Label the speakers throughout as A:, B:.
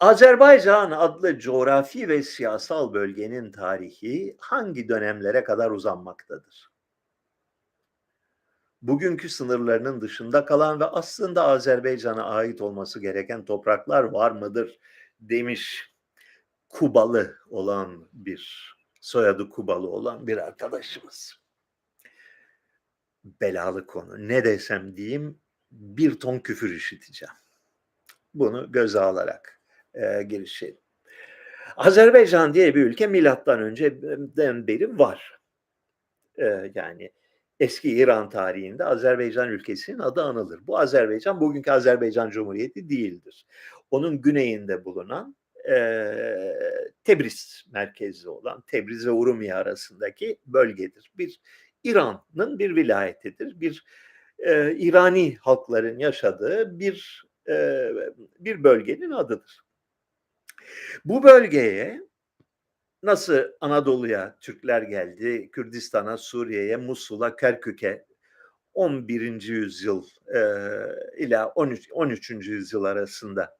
A: Azerbaycan adlı coğrafi ve siyasal bölgenin tarihi hangi dönemlere kadar uzanmaktadır? Bugünkü sınırlarının dışında kalan ve aslında Azerbaycan'a ait olması gereken topraklar var mıdır demiş Kubalı olan bir soyadı Kubalı olan bir arkadaşımız. Belalı konu. Ne desem diyeyim bir ton küfür işiteceğim. Bunu göze alarak e, girişelim. Azerbaycan diye bir ülke milattan önceden beri var. E, yani eski İran tarihinde Azerbaycan ülkesinin adı anılır. Bu Azerbaycan bugünkü Azerbaycan Cumhuriyeti değildir. Onun güneyinde bulunan e, Tebriz merkezli olan Tebriz ve Urumya arasındaki bölgedir. Bir İran'ın bir vilayetidir. Bir e, İrani halkların yaşadığı bir e, bir bölgenin adıdır. Bu bölgeye nasıl Anadolu'ya Türkler geldi, Kürdistan'a, Suriye'ye, Musul'a, Kerkük'e 11. yüzyıl e, ila 13. 13. yüzyıl arasında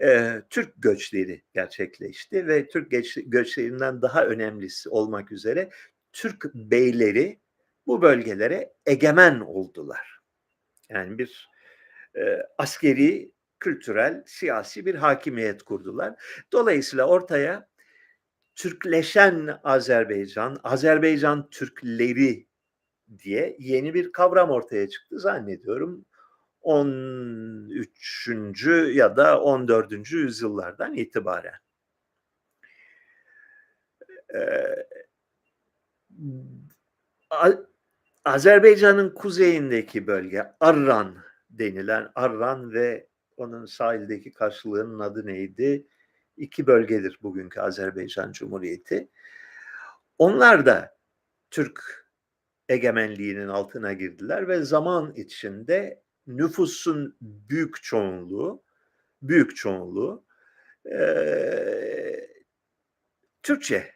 A: e, Türk göçleri gerçekleşti ve Türk göç, göçlerinden daha önemlisi olmak üzere Türk beyleri bu bölgelere egemen oldular. Yani bir e, askeri, kültürel, siyasi bir hakimiyet kurdular. Dolayısıyla ortaya Türkleşen Azerbaycan, Azerbaycan Türkleri diye yeni bir kavram ortaya çıktı zannediyorum. 13. ya da 14. yüzyıllardan itibaren. Ee, Azerbaycan'ın kuzeyindeki bölge Arran denilen Arran ve onun sahildeki karşılığının adı neydi? İki bölgedir bugünkü Azerbaycan Cumhuriyeti. Onlar da Türk egemenliğinin altına girdiler ve zaman içinde nüfusun büyük çoğunluğu, büyük çoğunluğu e, Türkçe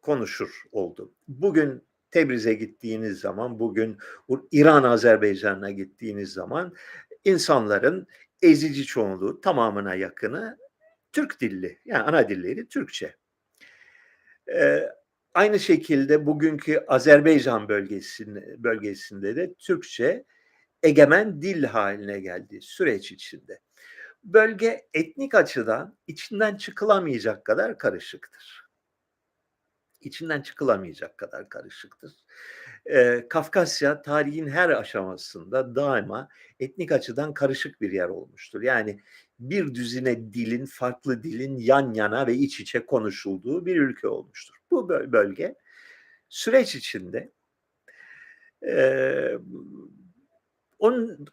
A: konuşur oldu. Bugün Tebriz'e gittiğiniz zaman, bugün İran Azerbaycan'a gittiğiniz zaman insanların ezici çoğunluğu tamamına yakını Türk dilli. Yani ana dilleri Türkçe. Ee, aynı şekilde bugünkü Azerbaycan bölgesinde, bölgesinde de Türkçe egemen dil haline geldi süreç içinde. Bölge etnik açıdan içinden çıkılamayacak kadar karışıktır. İçinden çıkılamayacak kadar karışıktır. Ee, Kafkasya tarihin her aşamasında daima etnik açıdan karışık bir yer olmuştur. Yani bir düzine dilin, farklı dilin yan yana ve iç içe konuşulduğu bir ülke olmuştur. Bu bölge süreç içinde e,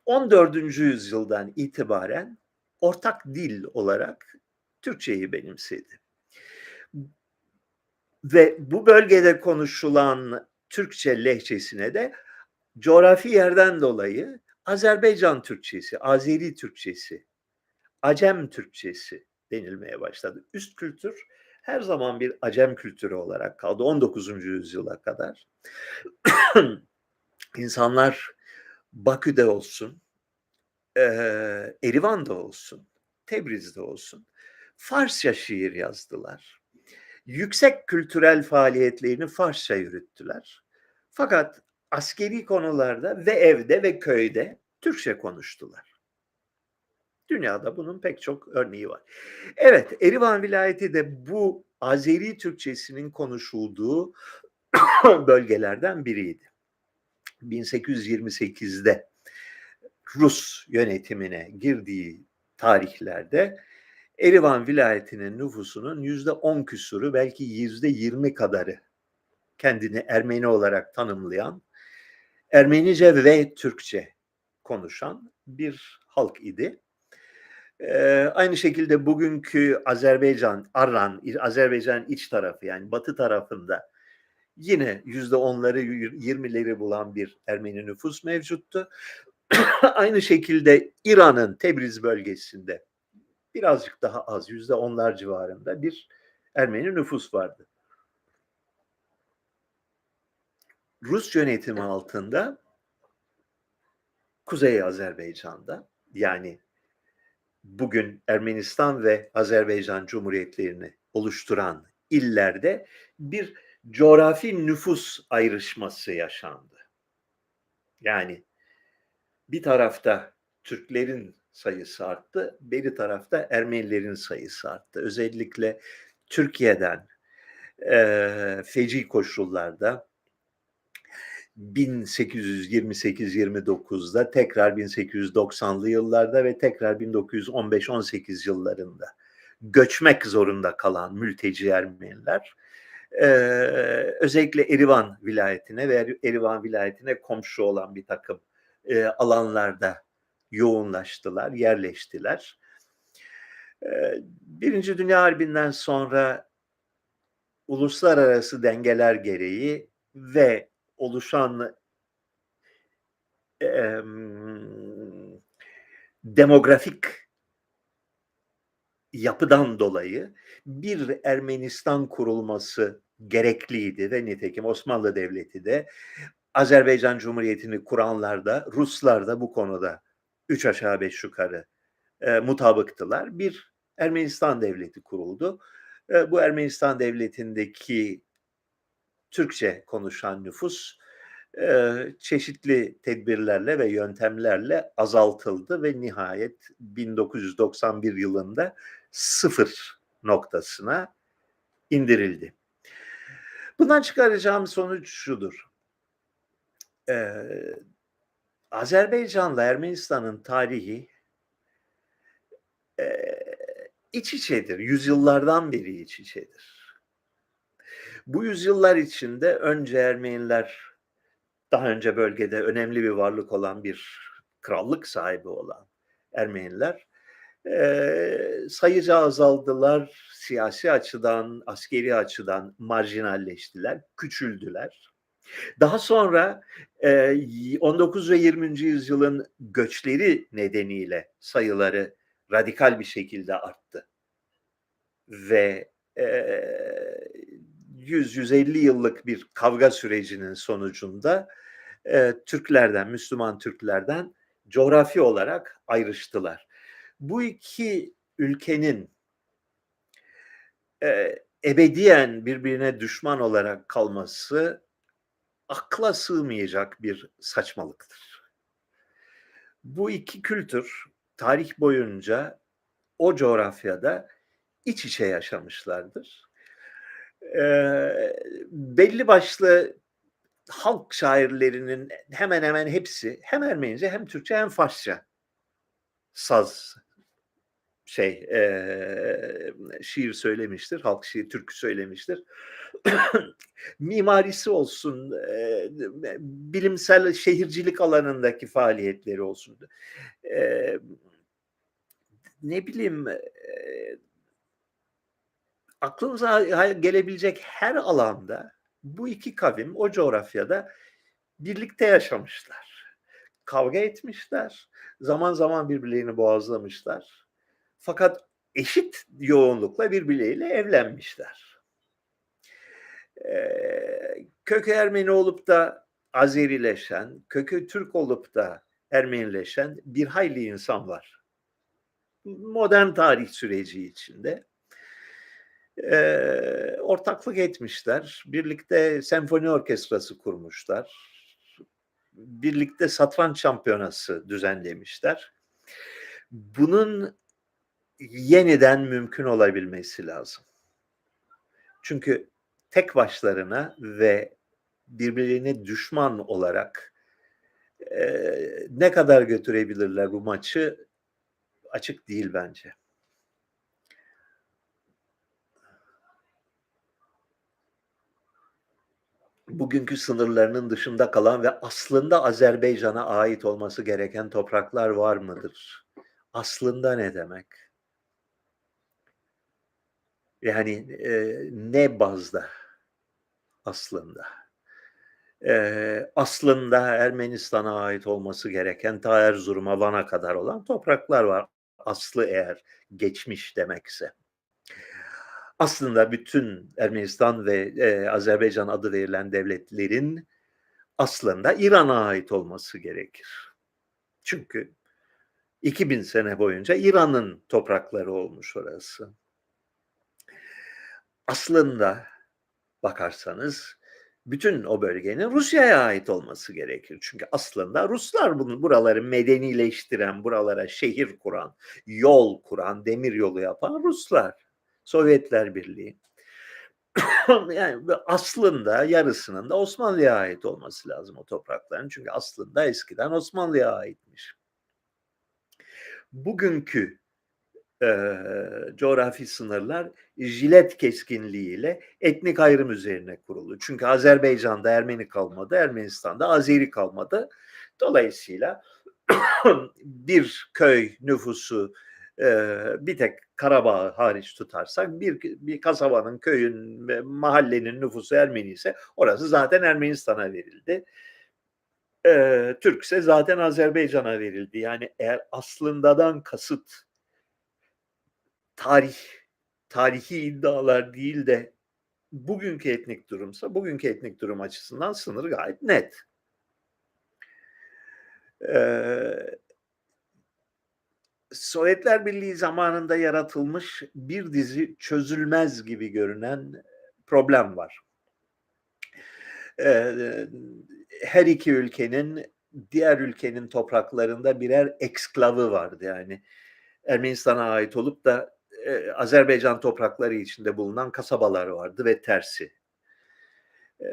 A: 14. yüzyıldan itibaren ortak dil olarak Türkçeyi benimsedi. Ve bu bölgede konuşulan Türkçe lehçesine de coğrafi yerden dolayı Azerbaycan Türkçesi, Azeri Türkçesi, Acem Türkçesi denilmeye başladı. Üst kültür her zaman bir Acem kültürü olarak kaldı 19. yüzyıla kadar. İnsanlar Bakü'de olsun, Erivan'da olsun, Tebriz'de olsun Farsça şiir yazdılar. Yüksek kültürel faaliyetlerini Farsça yürüttüler. Fakat askeri konularda ve evde ve köyde Türkçe konuştular. Dünyada bunun pek çok örneği var. Evet, Erivan vilayeti de bu Azeri Türkçesinin konuşulduğu bölgelerden biriydi. 1828'de Rus yönetimine girdiği tarihlerde Erivan vilayetinin nüfusunun yüzde on küsuru belki yüzde yirmi kadarı kendini Ermeni olarak tanımlayan Ermenice ve Türkçe konuşan bir halk idi. Ee, aynı şekilde bugünkü Azerbaycan, Arran, Azerbaycan iç tarafı yani batı tarafında yine yüzde onları yirmileri bulan bir Ermeni nüfus mevcuttu. Aynı şekilde İran'ın Tebriz bölgesinde birazcık daha az yüzde onlar civarında bir Ermeni nüfus vardı. Rus yönetimi altında Kuzey Azerbaycan'da yani bugün Ermenistan ve Azerbaycan Cumhuriyetlerini oluşturan illerde bir coğrafi nüfus ayrışması yaşandı. Yani bir tarafta Türklerin sayısı arttı, beri tarafta Ermenilerin sayısı arttı. Özellikle Türkiye'den e, feci koşullarda 1828-29'da tekrar 1890'lı yıllarda ve tekrar 1915-18 yıllarında göçmek zorunda kalan mülteci Ermeniler e, özellikle Erivan vilayetine ve Erivan vilayetine komşu olan bir takım e, alanlarda yoğunlaştılar, yerleştiler. Birinci Dünya Harbi'nden sonra uluslararası dengeler gereği ve oluşan e, demografik yapıdan dolayı bir Ermenistan kurulması gerekliydi ve nitekim Osmanlı Devleti de Azerbaycan Cumhuriyeti'ni kuranlar da Ruslar da bu konuda üç aşağı beş yukarı e, mutabıktılar. Bir Ermenistan Devleti kuruldu. E, bu Ermenistan Devleti'ndeki Türkçe konuşan nüfus e, çeşitli tedbirlerle ve yöntemlerle azaltıldı ve nihayet 1991 yılında sıfır noktasına indirildi. Bundan çıkaracağım sonuç şudur. Ee, Azerbaycan'la Ermenistan'ın tarihi e, iç içedir. Yüzyıllardan beri iç içedir. Bu yüzyıllar içinde önce Ermeniler daha önce bölgede önemli bir varlık olan bir krallık sahibi olan Ermeniler e, sayıca azaldılar, siyasi açıdan, askeri açıdan marjinalleştiler, küçüldüler. Daha sonra 19 ve 20. yüzyılın göçleri nedeniyle sayıları radikal bir şekilde arttı. Ve 100-150 yıllık bir kavga sürecinin sonucunda Türklerden, Müslüman Türklerden coğrafi olarak ayrıştılar. Bu iki ülkenin ebediyen birbirine düşman olarak kalması akla sığmayacak bir saçmalıktır. Bu iki kültür tarih boyunca o coğrafyada iç içe yaşamışlardır. Ee, belli başlı halk şairlerinin hemen hemen hepsi hem Ermenice hem Türkçe hem Farsça saz şey e, şiir söylemiştir, halk şiir, türkü söylemiştir. Mimarisi olsun, e, bilimsel şehircilik alanındaki faaliyetleri olsun. E, ne bileyim e, aklınıza gelebilecek her alanda bu iki kavim o coğrafyada birlikte yaşamışlar. Kavga etmişler. Zaman zaman birbirlerini boğazlamışlar. Fakat eşit yoğunlukla birbirleriyle evlenmişler. Ee, kökü Ermeni olup da Azerileşen, kökü Türk olup da Ermenileşen bir hayli insan var. Modern tarih süreci içinde e, ortaklık etmişler. Birlikte senfoni orkestrası kurmuşlar. Birlikte satranç şampiyonası düzenlemişler. Bunun yeniden mümkün olabilmesi lazım. Çünkü tek başlarına ve birbirine düşman olarak e, ne kadar götürebilirler bu maçı açık değil bence. bugünkü sınırlarının dışında kalan ve aslında Azerbaycan'a ait olması gereken topraklar var mıdır? Aslında ne demek? Yani e, ne bazda aslında? E, aslında Ermenistan'a ait olması gereken ta Erzurum'a Van'a kadar olan topraklar var. Aslı eğer geçmiş demekse aslında bütün Ermenistan ve e, Azerbaycan adı verilen devletlerin aslında İran'a ait olması gerekir. Çünkü 2000 sene boyunca İran'ın toprakları olmuş orası. Aslında bakarsanız bütün o bölgenin Rusya'ya ait olması gerekir. Çünkü aslında Ruslar bunu buraları medenileştiren, buralara şehir kuran, yol kuran, demir yolu yapan Ruslar. Sovyetler Birliği. yani aslında yarısının da Osmanlı'ya ait olması lazım o toprakların. Çünkü aslında eskiden Osmanlı'ya aitmiş. Bugünkü e, coğrafi sınırlar jilet keskinliğiyle etnik ayrım üzerine kurulu. Çünkü Azerbaycan'da Ermeni kalmadı, Ermenistan'da Azeri kalmadı. Dolayısıyla bir köy nüfusu e, bir tek Karabağ hariç tutarsak bir, bir kasabanın, köyün, mahallenin nüfusu Ermeni ise orası zaten Ermenistan'a verildi. E, Türk ise zaten Azerbaycan'a verildi. Yani eğer aslındadan kasıt tarih, tarihi iddialar değil de bugünkü etnik durumsa bugünkü etnik durum açısından sınır gayet net. Ee, Sovyetler Birliği zamanında yaratılmış bir dizi çözülmez gibi görünen problem var. Ee, her iki ülkenin diğer ülkenin topraklarında birer eksklavı vardı yani. Ermenistan'a ait olup da e, Azerbaycan toprakları içinde bulunan kasabalar vardı ve tersi. E,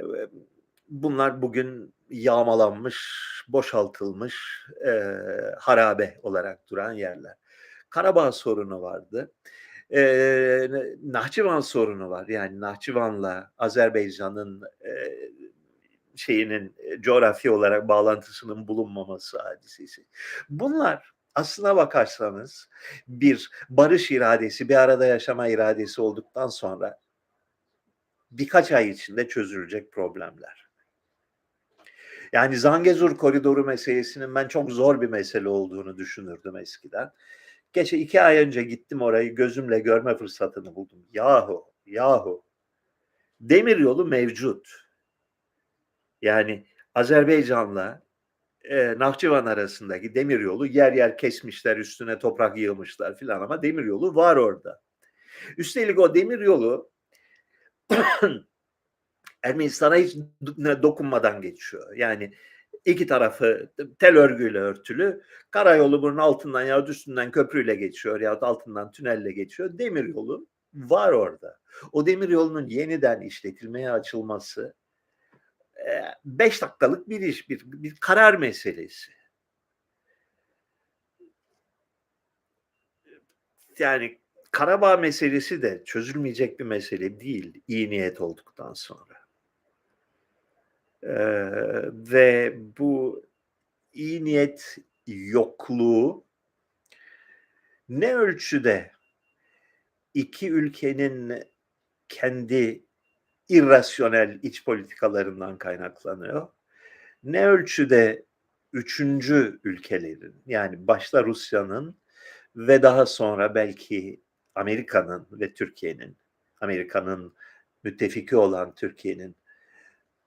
A: bunlar bugün yağmalanmış, boşaltılmış, e, harabe olarak duran yerler. Karabağ sorunu vardı. E, Nahçıvan sorunu var. Yani Nahçıvan'la Azerbaycan'ın e, şeyinin coğrafi olarak bağlantısının bulunmaması hadisesi. Bunlar aslına bakarsanız bir barış iradesi, bir arada yaşama iradesi olduktan sonra birkaç ay içinde çözülecek problemler. Yani Zangezur koridoru meselesinin ben çok zor bir mesele olduğunu düşünürdüm eskiden. Geçe iki ay önce gittim orayı gözümle görme fırsatını buldum. Yahu, yahu. Demir yolu mevcut. Yani Azerbaycan'la e, Nahçıvan arasındaki demir yolu yer yer kesmişler, üstüne toprak yığmışlar filan ama demir yolu var orada. Üstelik o demir yolu Ermenistan'a hiç dokunmadan geçiyor. Yani iki tarafı tel örgüyle örtülü. Karayolu bunun altından ya üstünden köprüyle geçiyor ya altından tünelle geçiyor. Demir yolu var orada. O demir yolunun yeniden işletilmeye açılması beş dakikalık bir iş, bir, bir karar meselesi. Yani Karabağ meselesi de çözülmeyecek bir mesele değil iyi niyet olduktan sonra. Ee, ve bu iyi niyet yokluğu ne ölçüde iki ülkenin kendi irrasyonel iç politikalarından kaynaklanıyor. Ne ölçüde üçüncü ülkelerin yani başta Rusya'nın ve daha sonra belki Amerika'nın ve Türkiye'nin, Amerika'nın müttefiki olan Türkiye'nin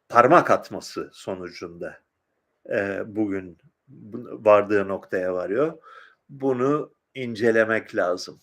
A: parmak atması sonucunda e, bugün vardığı noktaya varıyor. Bunu incelemek lazım.